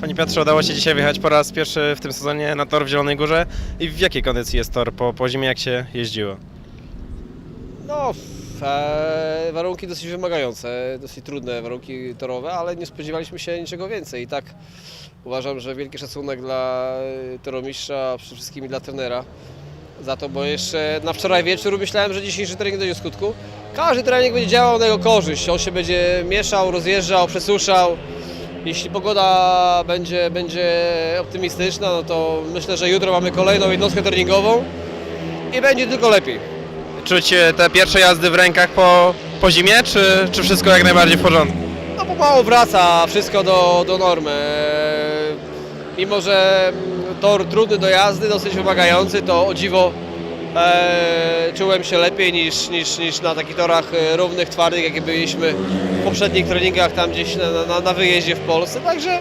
Panie Piotrze, udało się dzisiaj wyjechać po raz pierwszy w tym sezonie na tor w Zielonej Górze. I w jakiej kondycji jest tor po, po zimie, jak się jeździło? No, e, warunki dosyć wymagające, dosyć trudne warunki torowe, ale nie spodziewaliśmy się niczego więcej. I tak uważam, że wielki szacunek dla e, toromistrza, przede wszystkim dla trenera za to, bo jeszcze na wczoraj wieczór myślałem, że dzisiejszy trening dojdzie do skutku. Każdy trening będzie działał na jego korzyść. On się będzie mieszał, rozjeżdżał, przesuszał. Jeśli pogoda będzie, będzie optymistyczna, no to myślę, że jutro mamy kolejną jednostkę treningową i będzie tylko lepiej. Czuć e, te pierwsze jazdy w rękach po, po zimie, czy, czy wszystko jak najbardziej w porządku? No pomału wraca wszystko do, do normy. Mimo, że tor trudny do jazdy, dosyć wymagający, to o dziwo e, czułem się lepiej niż, niż, niż na takich torach e, równych, twardych, jakie byliśmy w poprzednich treningach tam gdzieś na, na, na wyjeździe w Polsce. Także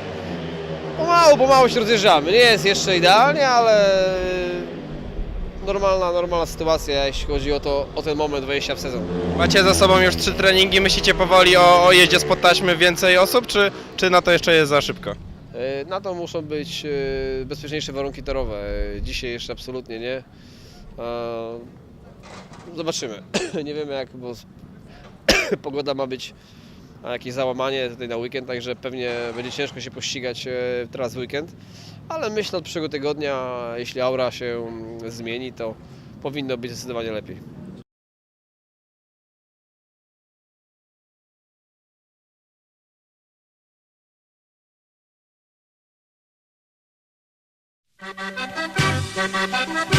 pomału, pomału się rozjeżdżamy. Nie jest jeszcze idealnie, ale normalna, normalna sytuacja, jeśli chodzi o, to, o ten moment wejścia w sezon. Macie za sobą już trzy treningi, myślicie powoli o, o jeździe spod taśmy więcej osób, czy, czy na to jeszcze jest za szybko? E, Na to muszą być e, bezpieczniejsze warunki torowe. Dzisiaj jeszcze absolutnie nie. E, Zobaczymy. Nie wiemy jak, bo pogoda ma być jakieś załamanie tutaj na weekend, także pewnie będzie ciężko się pościgać e, teraz w weekend. Ale myślę od przyszłego tygodnia, jeśli aura się mm, zmieni, to powinno być zdecydowanie lepiej. Thank